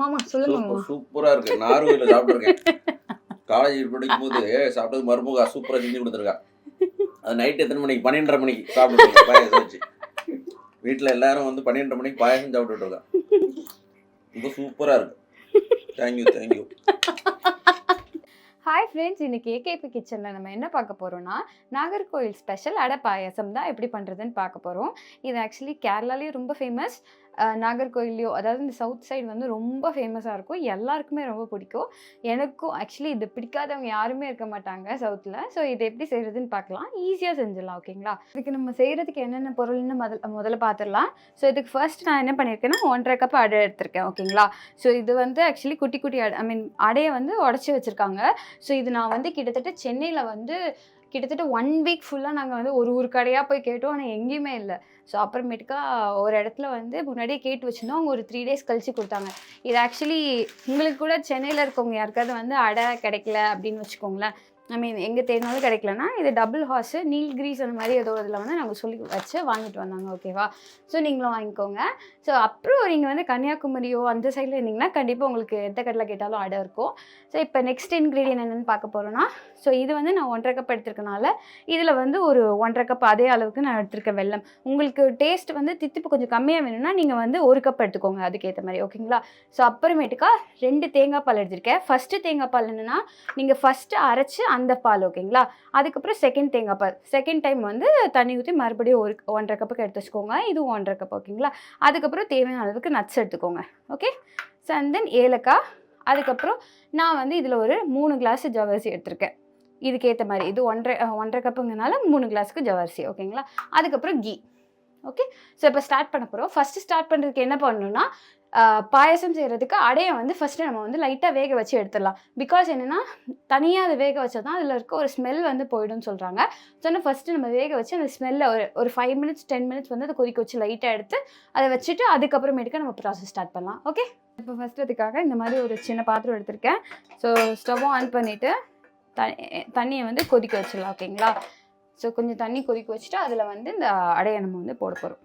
மாமா சொல்லுங்க சூப்பர் மாமா. சூப்பரா இருக்கு. நார்வேல சாப்பிட்டுருக்கேன். காலேஜ் படிக்கும் போது சாப்பிட்டது மருமகா சூப்பரா செஞ்சு கொடுத்துருக்கா. அது நைட் எத்தனை மணிக்கு? பன்னெண்டரை மணிக்கு சாப்பிட்டு பாயசம் வச்சு. வீட்டில் எல்லாரும் வந்து பன்னெண்டரை மணிக்கு பாயசம் சாப்பிட்டுட்டு இருக்கா ரொம்ப சூப்பரா இருக்கு. Thank you thank you hi friends இன்னைக்கு ஏகேபி கிச்சனில் நம்ம என்ன பார்க்க போகிறோம்னா நாகர்கோயில் ஸ்பெஷல் அடை பாயாசம் தான் எப்படி பண்ணுறதுன்னு பார்க்க போகிறோம் இது ஆக்சுவலி கேரளாலேயும் ரொம்ப ஃபேமஸ் நாகர்கோயிலையோ அதாவது இந்த சவுத் சைடு வந்து ரொம்ப ஃபேமஸாக இருக்கும். எல்லாருக்குமே ரொம்ப பிடிக்கும். எனக்கும் ஆக்சுவலி இது பிடிக்காதவங்க யாருமே இருக்க மாட்டாங்க சவுத்தில் ஸோ இதை எப்படி செய்கிறதுன்னு பார்க்கலாம். ஈஸியாக செஞ்சிடலாம் ஓகேங்களா இதுக்கு நம்ம செய்கிறதுக்கு என்னென்ன பொருள்னு முதல் முதல்ல பார்த்துடலாம். ஸோ இதுக்கு ஃபர்ஸ்ட் நான் என்ன பண்ணியிருக்கேன்னா ஒன்றரை கப் அடை எடுத்திருக்கேன் ஓகேங்களா ஸோ இது வந்து ஆக்சுவலி குட்டி குட்டி அடை ஐ மீன் அடையை வந்து உடச்சி வச்சுருக்காங்க. ஸோ இது நான் வந்து கிட்டத்தட்ட சென்னையில் வந்து கிட்டத்தட்ட ஒன் வீக் ஃபுல்லாக நாங்கள் வந்து ஒரு ஒரு கடையாக போய் கேட்டோம். ஆனால் எங்கேயுமே இல்லை. ஸோ அப்புறமேட்டுக்கா ஒரு இடத்துல வந்து முன்னாடியே கேட்டு வச்சுருந்தோம். அவங்க ஒரு த்ரீ டேஸ் கழித்து கொடுத்தாங்க. இது ஆக்சுவலி உங்களுக்கு கூட சென்னையில் இருக்கவங்க யாருக்காவது வந்து அடை கிடைக்கல அப்படின்னு வச்சுக்கோங்களேன். ஐ மீன் எங்கே தேடினாலும் கிடைக்கலனா இது டபுள் ஹார்ஸு நீல்கிரீஸ் அந்த மாதிரி ஏதோ இதில் வந்து நாங்கள் சொல்லி வச்சு வாங்கிட்டு வந்தாங்க ஓகேவா ஸோ நீங்களும் வாங்கிக்கோங்க. ஸோ அப்புறம் நீங்கள் வந்து கன்னியாகுமரியோ அந்த சைடில் இருந்தீங்கன்னா கண்டிப்பாக உங்களுக்கு எந்த கடையில் கேட்டாலும் அடை இருக்கும். ஸோ இப்போ நெக்ஸ்ட் இன்க்ரீடியன்ட் என்னென்னு பார்க்க போகிறோன்னா ஸோ இது வந்து நான் ஒன்றரை கப் எடுத்துருக்கனால இதில் வந்து ஒரு ஒன்றரை கப் அதே அளவுக்கு நான் எடுத்திருக்கேன் வெள்ளம் உங்களுக்கு டேஸ்ட் வந்து தித்திப்பு கொஞ்சம் கம்மியாக வேணும்னா நீங்கள் வந்து ஒரு கப் எடுத்துக்கோங்க அதுக்கேற்ற மாதிரி ஓகேங்களா ஸோ அப்புறமேட்டுக்கா ரெண்டு தேங்காய் பால் எடுத்திருக்கேன். ஃபஸ்ட்டு தேங்காய் பால் என்னென்னா நீங்கள் ஃபஸ்ட்டு அரைச்சி அந்த பால் ஓகேங்களா? அதுக்கப்புறம் செகண்ட் தேங்காய் பால். செகண்ட் டைம் வந்து தண்ணி ஊற்றி மறுபடியும் ஒரு ஒன்றரை கப்புக்கு எடுத்து வச்சுக்கோங்க. இதுவும் ஒன்றரை கப் ஓகேங்களா? அதுக்கப்புறம் தேவையான அளவுக்கு நட்ஸ் எடுத்துக்கோங்க. ஓகே? ஸோ அண்ட் தென் ஏலக்காய். அதுக்கப்புறம் நான் வந்து இதில் ஒரு மூணு கிளாஸ் ஜவரிசி எடுத்திருக்கேன். இதுக்கேற்ற மாதிரி. இது ஒன்றரை ஒன்றரை கப்புங்கனால மூணு கிளாஸுக்கு ஜவரிசி ஓகேங்களா? அதுக்கப்புறம் கீ. ஓகே? ஸோ இப்போ ஸ்டார்ட் பண்ண போகிறோம் ஃபஸ்ட்டு ஸ்டார்ட் பண்ணுறதுக்கு என்ன பண்ணணும்னா பாயாசம் செய்கிறதுக்கு அடையை வந்து ஃபஸ்ட்டு நம்ம வந்து லைட்டாக வேக வச்சு எடுத்துடலாம். பிகாஸ் என்னென்னா தனியாக அதை வேக வச்சா தான் அதில் இருக்க ஒரு ஸ்மெல் வந்து போயிடும்னு சொல்கிறாங்க ஸோ ஆனால் ஃபஸ்ட்டு நம்ம வேக வச்சு அந்த ஸ்மெல்லை ஒரு ஒரு ஃபைவ் மினிட்ஸ் டென் மினிட்ஸ் வந்து அதை கொதிக்க வச்சு லைட்டாக எடுத்து அதை வச்சுட்டு அதுக்கப்புறமேட்டுக்கு நம்ம ப்ராசஸ் ஸ்டார்ட் பண்ணலாம். ஓகே இப்போ ஃபஸ்ட்டு அதுக்காக இந்த மாதிரி ஒரு சின்ன பாத்திரம் எடுத்திருக்கேன். ஸோ ஸ்டவ்வும் ஆன் பண்ணிவிட்டு த தண்ணியை வந்து கொதிக்க வச்சிடலாம் ஓகேங்களா ஸோ கொஞ்சம் தண்ணி கொதிக்க வச்சுட்டு அதில் வந்து இந்த அடையை நம்ம வந்து போட போகிறோம்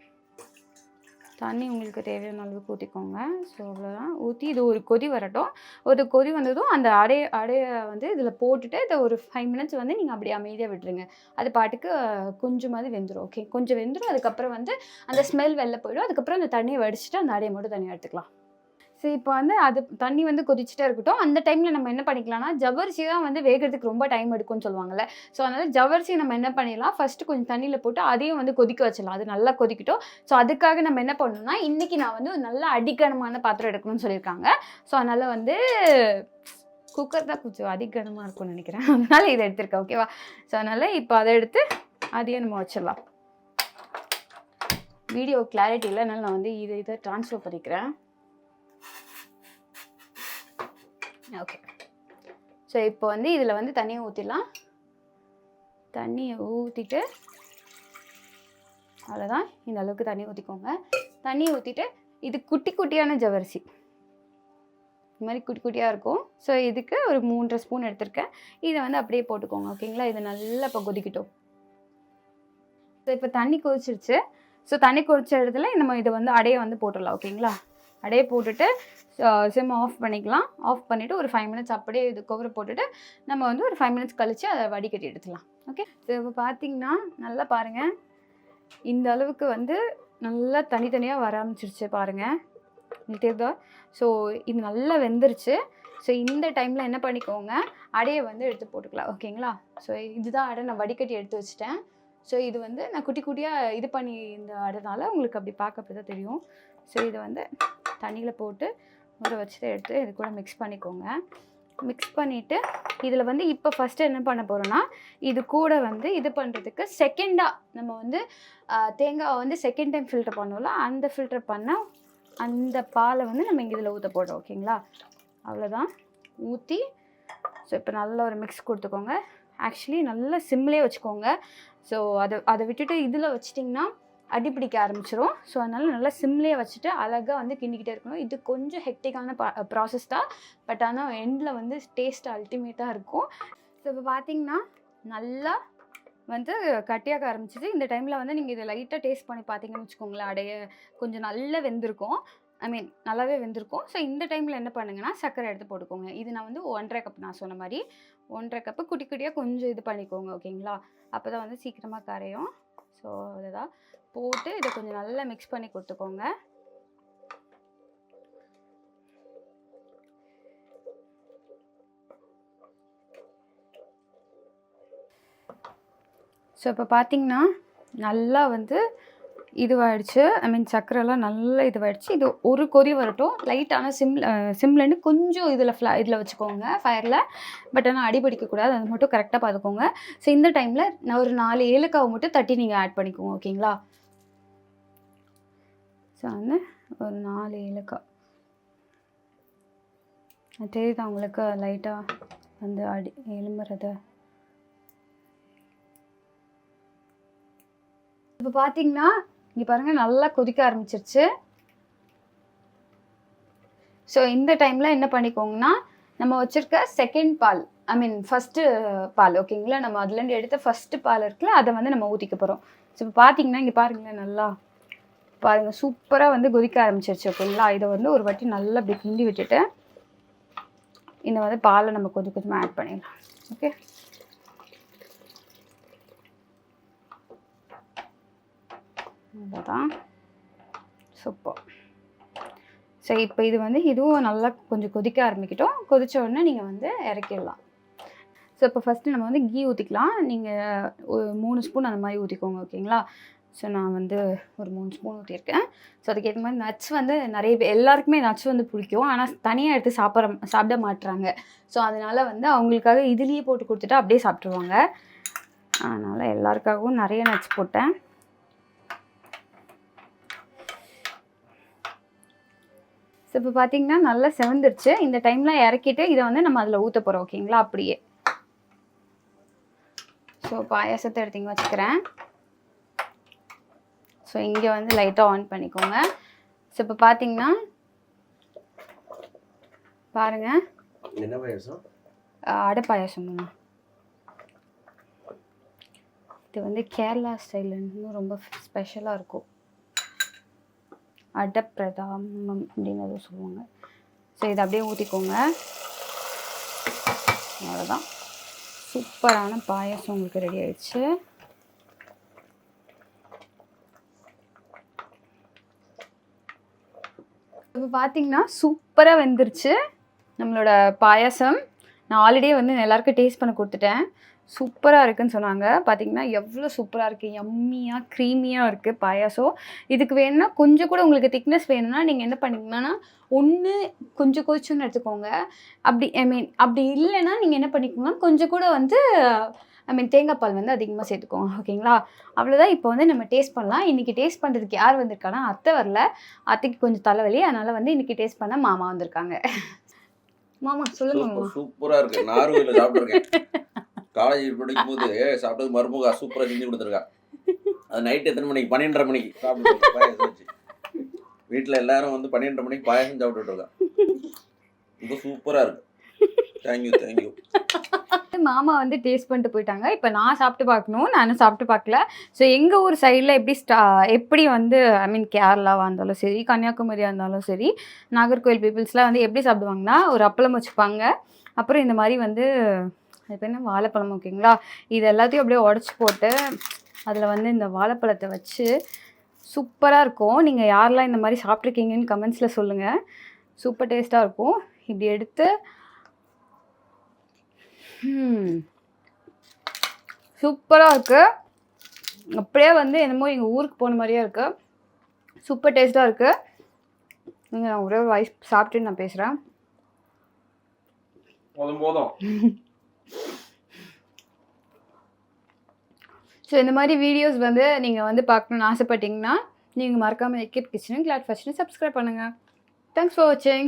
தண்ணி உங்களுக்கு தேவையான அளவுக்கு ஊற்றிக்கோங்க ஸோ அவ்வளோதான் ஊற்றி இது ஒரு கொதி வரட்டும். ஒரு கொதி வந்ததும் அந்த அடைய அடையை வந்து இதில் போட்டுட்டு இதை ஒரு ஃபைவ் மினிட்ஸ் வந்து நீங்கள் அப்படியே அமைதியாக விட்டுருங்க. அது பாட்டுக்கு அஹ், கொஞ்சமாவது வெந்துடும் ஓகே கொஞ்சம் வெந்துடும் அதுக்கப்புறம் வந்து அந்த ஸ்மெல் வெளில போயிடும். அதுக்கப்புறம் அந்த தண்ணியை வடிச்சிட்டு அந்த அடையை மட்டும் தனியாக எடுத்துக்கலாம். ஸோ இப்போ வந்து அது தண்ணி வந்து கொதிச்சுட்டே இருக்கட்டும். அந்த டைமில் நம்ம என்ன பண்ணிக்கலாம்னா ஜவ்வரிசி தான் வந்து வேகிறதுக்கு ரொம்ப டைம் எடுக்கும்னு சொல்லுவாங்கல்ல. ஸோ அதனால் ஜவ்வரிசி நம்ம என்ன பண்ணிடலாம்? ஃபஸ்ட்டு கொஞ்சம் தண்ணியில் போட்டு அதையும் வந்து கொதிக்க வச்சிடலாம். அது நல்லா கொதிக்கட்டும். ஸோ அதுக்காக நம்ம என்ன பண்ணணும்னா இன்றைக்கி நான் வந்து ஒரு நல்ல அடிக்கனமான பாத்திரம் எடுக்கணும்னு சொல்லியிருக்காங்க. ஸோ அதனால் வந்து குக்கர் தான் கொஞ்சம் அதிகனமாக இருக்கும்னு நினைக்கிறேன். அதனால் இதை எடுத்திருக்கேன். ஓகேவா ஸோ அதனால் இப்போ அதை எடுத்து அதையும் நம்ம வச்சிடலாம். வீடியோ கிளாரிட்டி இல்லை. அதனால் நான் வந்து இதை இதை ட்ரான்ஸ்ஃபர் பண்ணிக்கிறேன். ஓகே ஸோ இப்போ வந்து இதில் வந்து தண்ணியை ஊற்றிடலாம் தண்ணியை ஊற்றிட்டு அவ்வளோதான் இந்த அளவுக்கு தண்ணி ஊற்றிக்கோங்க தண்ணியை ஊற்றிட்டு இது குட்டி குட்டியான ஜவரிசி இது மாதிரி குட்டி குட்டியாக இருக்கும். ஸோ இதுக்கு ஒரு மூன்றரை ஸ்பூன் எடுத்திருக்கேன். இதை வந்து அப்படியே போட்டுக்கோங்க ஓகேங்களா? இது நல்லா இப்போ கொதிக்கிட்டோம் ஸோ இப்போ தண்ணி கொதிச்சிருச்சு. ஸோ தண்ணி கொதிச்ச இடத்துல நம்ம இதை வந்து அடையை வந்து போட்டுடலாம் ஓகேங்களா? அடையை போட்டுட்டு சிம் ஆஃப் பண்ணிக்கலாம். ஆஃப் பண்ணிவிட்டு ஒரு ஃபைவ் மினிட்ஸ் அப்படியே இது கவர் போட்டுட்டு நம்ம வந்து ஒரு ஃபைவ் மினிட்ஸ் கழித்து அதை வடிகட்டி எடுத்துக்கலாம் ஓகே ஸோ இப்போ பார்த்தீங்கன்னா நல்லா பாருங்கள் இந்த அளவுக்கு வந்து நல்லா தனித்தனியாக வர ஆரம்பிச்சிருச்சு பாருங்கள் உங்களுக்கு தெரியுதா? ஸோ இது நல்லா வெந்துருச்சு. ஸோ இந்த டைமில் என்ன பண்ணிக்கோங்க அடையை வந்து எடுத்து போட்டுக்கலாம். ஓகேங்களா ஸோ இதுதான் அடை. நான் வடிகட்டி எடுத்து வச்சிட்டேன். ஸோ இது வந்து நான் குட்டி குட்டியாக இது பண்ணி இந்த அடைனால உங்களுக்கு அப்படி பார்க்கப்பதான் தெரியும். ஸோ இதை வந்து தண்ணியில் போட்டு ஊற வச்சுட்டு எடுத்து இது கூட மிக்ஸ் பண்ணிக்கோங்க. மிக்ஸ் பண்ணிவிட்டு இதில் வந்து இப்போ ஃபஸ்ட்டு என்ன பண்ண போகிறோன்னா இது கூட வந்து இது பண்ணுறதுக்கு செகண்டாக நம்ம வந்து தேங்காவை வந்து செகண்ட் டைம் ஃபில்டர் பண்ணுவோம்ல அந்த ஃபில்டர் பண்ணால் அந்த பாலை வந்து நம்ம இங்கே இதில் ஊற்ற போடுறோம் ஓகேங்களா? அவ்வளோதான் ஊற்றி ஸோ இப்போ நல்ல ஒரு மிக்ஸ் கொடுத்துக்கோங்க. ஆக்சுவலி நல்லா சிம்லேயே வச்சுக்கோங்க. ஸோ அதை அதை விட்டுட்டு இதில் வச்சிட்டிங்கன்னா அடி பிடிக்க ஆரம்பிச்சிரும். ஸோ அதனால் நல்லா சிம்லேயே வச்சுட்டு அழகாக வந்து கிண்டிக்கிட்டே இருக்கணும். இது கொஞ்சம் ஹெக்டிக்கான ப்ராசஸ் தான். பட் ஆனால் எண்டில் வந்து டேஸ்ட் அல்டிமேட்டாக இருக்கும். ஸோ இப்போ பார்த்தீங்கன்னா நல்லா வந்து கட்டியாக ஆரம்பிச்சிது. இந்த டைமில் வந்து நீங்கள் இதை லைட்டாக டேஸ்ட் பண்ணி பார்த்தீங்கன்னு வச்சுக்கோங்களேன். அடைய கொஞ்சம் நல்லா வெந்திருக்கும். ஐ மீன் நல்லாவே வெந்திருக்கும். ஸோ இந்த டைமில் என்ன பண்ணுங்கன்னா சர்க்கரை எடுத்து போட்டுக்கோங்க. இது நான் வந்து ஒன்றரை கப் நான் சொன்ன மாதிரி. ஒன்றரை கப்பு குட்டி குட்டியாக கொஞ்சம் இது பண்ணிக்கோங்க ஓகேங்களா அப்போ தான் வந்து சீக்கிரமாக கரையும். ஸோ அதுதான் போட்டு இதை கொஞ்சம் நல்லா மிக்ஸ் பண்ணி கொடுத்துக்கோங்க. ஸோ இப்போ பார்த்தீங்கன்னா நல்லா வந்து இதுவாகிடுச்சு ஐ மீன் சக்கரைலாம் நல்லா இதுவாயிடுச்சு. இது ஒரு கொதி வரட்டும். லைட்டான சிம் சிம்லேருந்து கொஞ்சம் இதில் ஃப்ளா இதில் வச்சுக்கோங்க ஃபயரில் பட் ஆனால் அடிபிடிக்கக்கூடாது. அது மட்டும் கரெக்டாக பார்த்துக்கோங்க ஸோ இந்த டைமில் நான் ஒரு நாலு ஏலக்காவை மட்டும் தட்டி நீங்கள் ஆட் பண்ணிக்கோங்க ஓகேங்களா? ஸோ வந்து ஒரு நாலு ஏலக்காய் தெரியுது தெரியுதா உங்களுக்கு லைட்டாக வந்து அடி எலும்புறத இப்போ பார்த்தீங்கன்னா இங்கே பாருங்கள் நல்லா கொதிக்க ஆரம்பிச்சிருச்சு. ஸோ இந்த டைமில் என்ன பண்ணிக்கோங்கன்னா நம்ம வச்சுருக்க செகண்ட் பால் ஐ மீன் ஃபஸ்ட்டு பால் ஓகேங்களா நம்ம அதுலேருந்து எடுத்த ஃபஸ்ட்டு பால் இருக்குல்ல அதை வந்து நம்ம ஊற்றிக்க போகிறோம் ஸோ இப்போ பார்த்தீங்கன்னா இங்கே பாருங்களேன் நல்லா பாருங்கள் சூப்பராக வந்து கொதிக்க ஆரம்பிச்சிருச்சு ஓகேங்களா இதை வந்து ஒரு வாட்டி நல்லா அப்படி கிண்டி விட்டுட்டு இந்த வந்து பாலை நம்ம கொஞ்சம் கொஞ்சமாக ஆட் பண்ணிடலாம் ஓகே அவ்வளோதான் சூப்பர் ஸோ இப்போ இது வந்து இதுவும் நல்லா கொஞ்சம் கொதிக்க ஆரம்பிக்கட்டும். கொதித்த உடனே நீங்கள் வந்து இறக்கிடலாம். ஸோ இப்போ ஃபஸ்ட்டு நம்ம வந்து கீ ஊற்றிக்கலாம் நீங்கள் ஒரு மூணு ஸ்பூன் அந்த மாதிரி ஊற்றிக்கோங்க ஓகேங்களா ஸோ நான் வந்து ஒரு மூணு ஸ்பூன் ஊற்றிருக்கேன் ஸோ அதுக்கேற்ற மாதிரி நட்ஸ் வந்து நிறைய பேர் எல்லாருக்குமே நட்ஸ் வந்து பிடிக்கும். ஆனால் தனியாக எடுத்து சாப்பிட்ற சாப்பிட மாட்டுறாங்க ஸோ அதனால் வந்து அவங்களுக்காக இதுலேயே போட்டு கொடுத்துட்டு அப்படியே சாப்பிட்ருவாங்க அதனால் எல்லாருக்காகவும் நிறைய நட்ஸ் போட்டேன். ஸோ இப்போ பார்த்தீங்கன்னா நல்லா செவந்துருச்சு. இந்த டைமில் இறக்கிட்டு இதை வந்து நம்ம அதில் ஊற்ற போகிறோம் ஓகேங்களா அப்படியே. ஸோ பாயாசத்தை எடுத்தீங்க வச்சுக்கிறேன். ஸோ இங்கே வந்து லைட்டாக ஆன் பண்ணிக்கோங்க. ஸோ இப்போ பார்த்தீங்கன்னா பாருங்கள் என்ன பாயசம்? அடை பாயாசம்ண்ணா இது வந்து கேரளா ஸ்டைல் இன்னும் ரொம்ப ஸ்பெஷலாக இருக்கும். அடப்பிரதாமம் அப்படின்னு அதை சொல்லுவாங்க. ஸோ இதை அப்படியே ஊற்றிக்கோங்க அவ்வளோதான் சூப்பரான பாயாசம் உங்களுக்கு ரெடி ஆயிடுச்சு. இப்போ பார்த்தீங்கன்னா சூப்பராக வெந்துருச்சு நம்மளோட பாயாசம். நான் ஆல்ரெடியே வந்து எல்லாருக்கும் டேஸ்ட் பண்ண கொடுத்துட்டேன். சூப்பராக இருக்குன்னு சொன்னாங்க. பார்த்தீங்கன்னா எவ்வளோ சூப்பராக இருக்குது எம்மியாக க்ரீமியாக இருக்குது பாயாசம். இதுக்கு வேணும்னா கொஞ்சம் கூட உங்களுக்கு திக்னஸ் வேணும்னா நீங்கள் என்ன பண்ணிங்கன்னா ஒன்று கொஞ்சம் கொஞ்சம் எடுத்துக்கோங்க. அப்படி ஐ மீன் அப்படி இல்லைன்னா நீங்கள் என்ன பண்ணிக்கோங்கன்னா கொஞ்சம் கூட வந்து ஐ மீன் தேங்காய் பால் வந்து அதிகமாக சேர்த்துக்கோங்க. ஓகேங்களா அவ்வளோதான் இப்போ வந்து நம்ம டேஸ்ட் பண்ணலாம். இன்றைக்கி டேஸ்ட் பண்ணுறதுக்கு யார் வந்திருக்கானா அத்தை வரல. அத்தைக்கு கொஞ்சம் தலைவலி. அதனால் வந்து இன்றைக்கி டேஸ்ட் பண்ண மாமா வந்திருக்காங்க. மாமா சொல்லுங்க மாமா. சூப்பர் சூப்பரா இருக்கு நார்வேல சாப்பிட்டுருக்கேன். காலேஜ் படிக்கும் போது சாப்பிட்டது மருமகா சூப்பரா செஞ்சு கொடுத்துருக்கா. அது நைட் எத்தனை மணிக்கு? பன்னெண்டரை மணிக்கு. சாப்பிட்டு பாயசம் வச்சு. வீட்டில் எல்லாரும் வந்து பன்னெண்டரை மணிக்கு பாயசம் சாப்பிட்டுட்டு இருக்கா. ரொம்ப சூப்பரா இருக்கு. தேங்க்யூ தேங்க்யூ மாமா வந்து டேஸ்ட் பண்ணிட்டு போயிட்டாங்க. இப்போ நான் சாப்பிட்டு பார்க்கணும். நானும் சாப்பிட்டு பார்க்கல. ஸோ எங்கள் ஊர் சைடில் எப்படி ஸ்டா எப்படி வந்து ஐ மீன் கேரளாவாக இருந்தாலும் சரி கன்னியாகுமரியாக இருந்தாலும் சரி நாகர்கோவில் பீப்புள்ஸ்லாம் வந்து எப்படி சாப்பிடுவாங்கன்னா ஒரு அப்பளம் வச்சுப்பாங்க. அப்புறம் இந்த மாதிரி வந்து அது என்ன? வாழைப்பழம் ஓகேங்களா? இது எல்லாத்தையும் அப்படியே உடச்சி போட்டு அதில் வந்து இந்த வாழைப்பழத்தை வச்சு சூப்பராக இருக்கும். நீங்கள் யாரெல்லாம் இந்த மாதிரி சாப்பிட்ருக்கீங்கன்னு கமெண்ட்ஸில் சொல்லுங்கள் சூப்பர் டேஸ்ட்டாக இருக்கும். இப்படி எடுத்து சூப்பராக இருக்குது அப்படியே வந்து என்னமோ எங்கள் ஊருக்கு போன மாதிரியே இருக்குது சூப்பர் டேஸ்ட்டாக இருக்குது நீங்கள் நான் ஒரே ஒரு வாய்ஸ் சாப்பிட்டு நான் பேசுகிறேன் போதும் போதும். ஸோ இந்த மாதிரி வீடியோஸ் வந்து நீங்கள் வந்து பார்க்கணுன்னு ஆசைப்பட்டீங்கன்னா நீங்கள் மறக்காமல் எக்கிப் கிச்சனும் கிளாட் ஃபர்ஸ்ட்னு சப்ஸ்கிரைப் பண்ணுங்கள் தேங்க்ஸ் ஃபார் வாட்சிங்